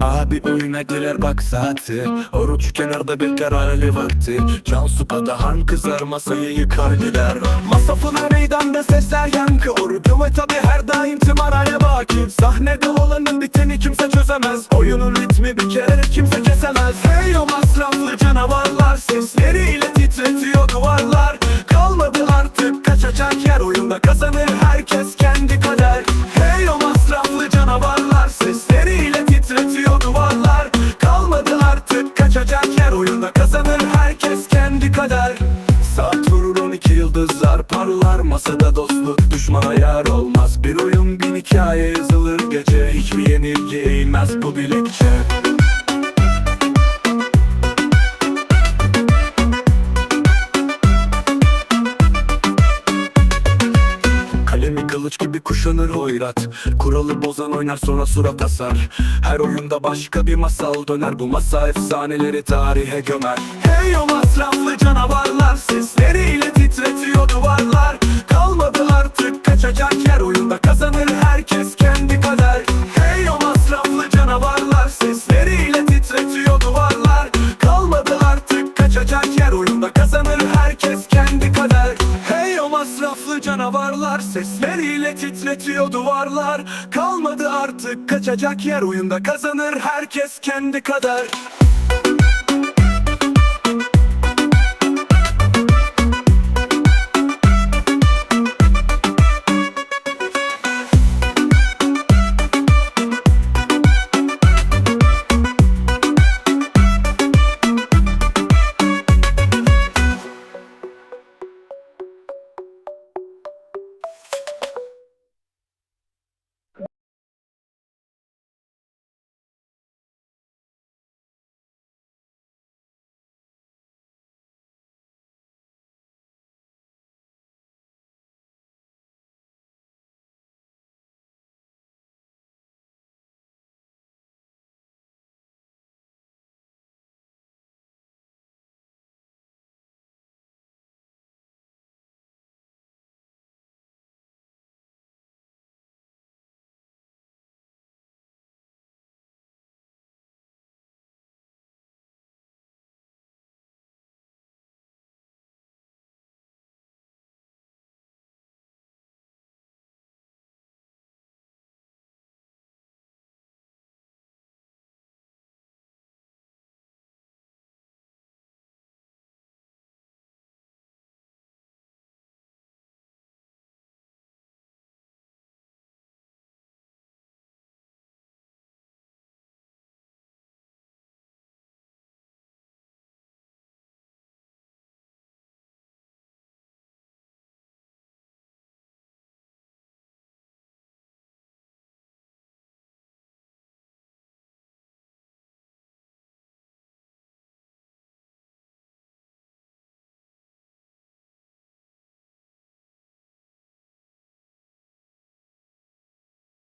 Abi oyuna girer bak saati. Oruç kenarda bekler hali vakti. Cansu Padahan kızar masayı yıkar gider. Masafına meydanda sesler yankı. Orucu ve tabi her daim tüm araya baki. Sahnede olanın biteni kimse çözemez. Oyunun ritmi bir kere kimse kesemez. Hey o masraflı canavarlar Sesleriyle yıldızlar parlar Masada dostluk düşmana yar olmaz. Bir oyun bin hikaye yazılır gece Hiçbir yenilgi eğilmez bu birlikçe Kalemi kılıç gibi kuşanır hoyrat. Kuralı bozan oynar sonra surat asar. Her oyunda başka bir masal döner. Bu masa efsaneleri tarihe gömer. Hey o masraflı canavarlar Sesleriyle titretiyor duvarlar. Kalmadı artık kaçacak yer Oyunda kazanır herkes kendi kader